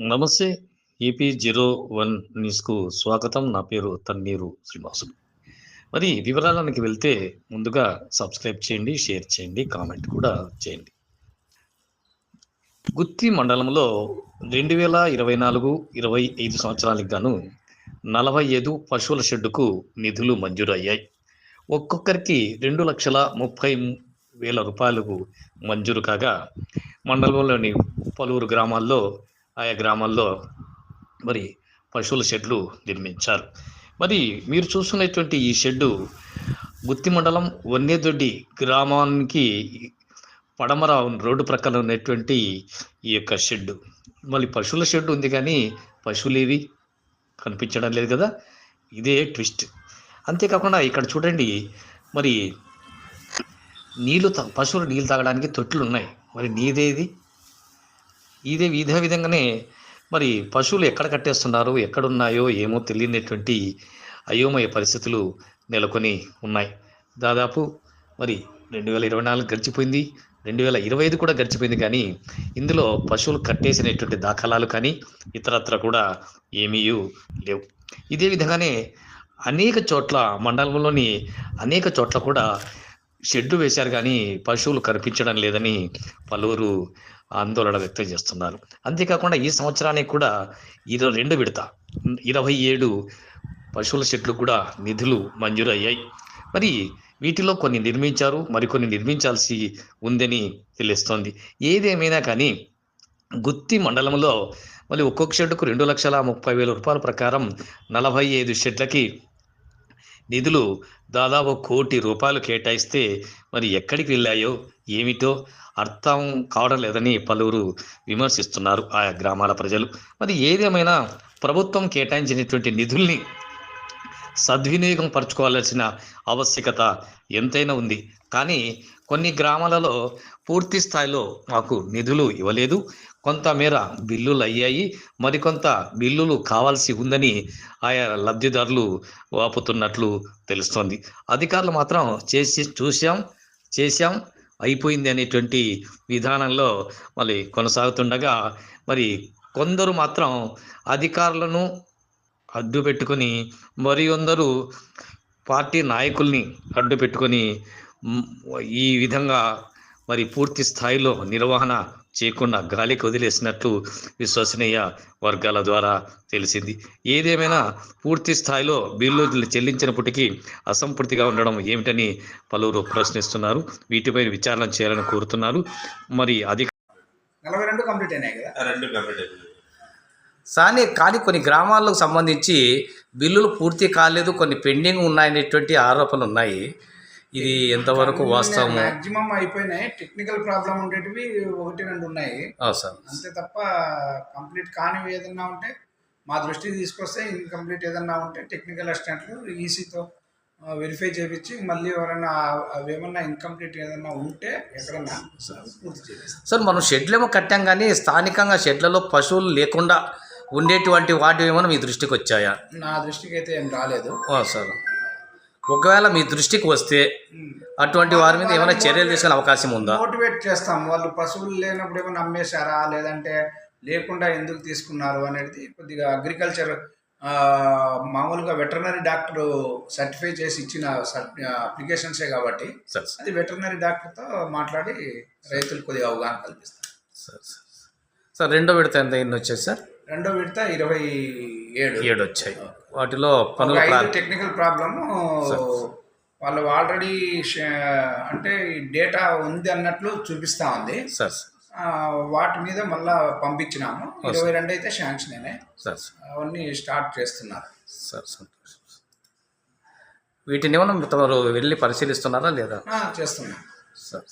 నమస్తే AP zero one న్యూస్కు స్వాగతం. నా పేరు తన్నీరు శ్రీనివాసులు మరి వివరాలకి వెళ్తే ముందుగా సబ్స్క్రైబ్ చేయండి షేర్ చేయండి కామెంట్ కూడా చేయండి. గుత్తి మండలంలో రెండు వేల ఇరవై నాలుగు ఇరవై ఐదు సంవత్సరాలకు గాను నలభై ఐదు పశువుల షెడ్డుకు నిధులు మంజూరయ్యాయి. ఒక్కొక్కరికి రెండు లక్షల ముప్పై వేల రూపాయలకు మంజూరు కాగా మండలంలోని పలువురు గ్రామాల్లో ఆయా గ్రామాల్లో మరి పశువుల షెడ్లు నిర్మించారు. మరి మీరు చూస్తున్నటువంటి ఈ షెడ్డు గుత్తి మండలం వన్యదొడ్డి గ్రామానికి పడమర రోడ్డు ప్రక్కన ఉన్నటువంటి ఈ యొక్క షెడ్డు. మళ్ళీ పశువుల షెడ్ ఉంది కానీ పశువులు ఏవి కనిపించడం లేదు కదా? ఇదే ట్విస్ట్. అంతేకాకుండా ఇక్కడ చూడండి మరి నీళ్ళు పశువులు నీళ్ళు తాగడానికి తొట్లు ఉన్నాయి. మరి నీదేది? ఇదే ఇదే విధంగానే మరి పశువులు ఎక్కడ కట్టేస్తున్నారు ఎక్కడున్నాయో ఏమో తెలియనటువంటి అయోమయ పరిస్థితులు నెలకొని ఉన్నాయి. దాదాపు మరి రెండు వేల ఇరవై నాలుగు గడిచిపోయింది రెండు వేల ఇరవై ఐదు కూడా గడిచిపోయింది కానీ ఇందులో పశువులు కట్టేసినటువంటి దాఖలాలు కానీ ఇతరత్ర కూడా ఏమీ లేవు. ఇదే విధంగానే అనేక చోట్ల మండలంలోని అనేక చోట్ల కూడా షెడ్డు వేశారు కానీ పశువులు కనిపించడం లేదని పలువురు ఆందోళన వ్యక్తం చేస్తున్నారు. అంతేకాకుండా ఈ సంవత్సరానికి కూడా ఇరవై రెండు విడత ఇరవై ఏడు పశువుల షెడ్లు కూడా నిధులు మంజూరు అయ్యాయి మరి వీటిలో కొన్ని నిర్మించారు మరికొన్ని నిర్మించాల్సి ఉందని తెలుస్తోంది. ఏదేమైనా కానీ గుత్తి మండలంలో మళ్ళీ ఒక్కొక్క షెడ్డుకు రెండు లక్షల ముప్పై వేల రూపాయల ప్రకారం నలభై ఐదు షెడ్లకి నిధులు దాదాపు కోటి రూపాయలు కేటాయిస్తే మరి ఎక్కడికి వెళ్ళాయో ఏమిటో అర్థం కావడం లేదని పలువురు విమర్శిస్తున్నారు ఆయా గ్రామాల ప్రజలు. మరి ఏదేమైనా ప్రభుత్వం కేటాయించినటువంటి నిధుల్ని సద్వినియోగం పరచుకోవాల్సిన ఆవశ్యకత ఎంతైనా ఉంది. కానీ కొన్ని గ్రామాలలో పూర్తి స్థాయిలో మాకు నిధులు ఇవ్వలేదు. కొంతమేర బిల్లులు అయ్యాయి. మరికొంత బిల్లులు కావాల్సి ఉందని ఆయా లబ్ధిదారులు వాపుతున్నట్లు తెలుస్తోంది. అధికారులు మాత్రం చేసి చూసాం చేశాం అయిపోయింది అనేటువంటి విధానంలో మళ్ళీ కొనసాగుతుండగా మరి కొందరు మాత్రం అధికారులను అడ్డు పెట్టుకొని మరి కొందరు పార్టీ నాయకుల్ని అడ్డు పెట్టుకొని ఈ విధంగా మరి పూర్తి స్థాయిలో నిర్వహణ చేయకుండా గాలికి వదిలేసినట్లు విశ్వసనీయ వర్గాల ద్వారా తెలిసింది. ఏదేమైనా పూర్తి స్థాయిలో బిల్లులు చెల్లించినప్పటికీ అసంపూర్తిగా ఉండడం ఏమిటని పలువురు ప్రశ్నిస్తున్నారు. వీటిపై విచారణ చేయాలని కోరుతున్నారు. మరి అధిక నలభై రెండు కంప్లీట్ అయినాయి కదా? రెండు కంప్లీట్ అయిపోయింది కానీ కానీ కొన్ని గ్రామాలకు సంబంధించి బిల్లులు పూర్తి కాలేదు కొన్ని పెండింగ్ ఉన్నాయనేటువంటి ఆరోపణలు ఉన్నాయి. ఇది ఎంతవరకు వాస్తవము? మాక్సిమం అయిపోయినాయి. టెక్నికల్ ప్రాబ్లం ఉండేటివి ఒకటి రెండు ఉన్నాయి. సార్. అంతే తప్ప కంప్లీట్ కానివి ఏదన్నా ఉంటే మా దృష్టికి తీసుకొస్తే ఇన్కంప్లీట్ ఏదన్నా ఉంటే టెక్నికల్ అసిస్టెంట్లు ఈసీతో వెరిఫై చేయించి మళ్ళీ ఎవరైనా అవి ఏమన్నా ఇన్కంప్లీట్ ఏదన్నా ఉంటే ఎక్కడన్నా పూర్తి సార్ మనం షెడ్లేమో కట్టాం కానీ స్థానికంగా షెడ్లలో పశువులు లేకుండా ఉండేటువంటి వాటి ఏమైనా మీ దృష్టికి వచ్చాయా? నా దృష్టికి అయితే ఏం రాలేదు. సార్. ఒకవేళ మీ దృష్టికి వస్తే అటువంటి వారి మీద ఏమైనా చర్యలు తీసుకునే అవకాశం ఉందా? మోటివేట్ చేస్తాం. వాళ్ళు పశువులు లేనప్పుడు ఏమైనా అమ్మేశారా? లేదంటే లేకుండా ఎందుకు తీసుకున్నారు అనేది కొద్దిగా అగ్రికల్చర్ మామూలుగా వెటర్నరీ డాక్టర్ సర్టిఫై చేసి ఇచ్చిన అప్లికేషన్సే కాబట్టి అది వెటర్నరీ డాక్టర్తో మాట్లాడి రైతులకు కొద్దిగా అవగాహన కల్పిస్తాం. Sir sir. సార్ రెండో విడత ఎంత ఎన్ని వచ్చాయి సార్? రెండో విడత ఇరవై ఏడు. ఏడు వచ్చాయి వాటిలో పనులు టెక్నికల్ ప్రాబ్లము వాళ్ళు ఆల్రెడీ అంటే ఈ డేటా ఉంది అన్నట్లు చూపిస్తా ఉంది. సార్ వాటి మీద మళ్ళా పంపించినాము. ఇరవై రెండు అయితే శాంక్షన్ అయినాయి అవన్నీ స్టార్ట్ చేస్తున్నారు. సార్ సంతోషం. వీటిని ఏమైనా తమరు వెళ్ళి పరిశీలిస్తున్నారా లేదా? చేస్తున్నాం. సార్.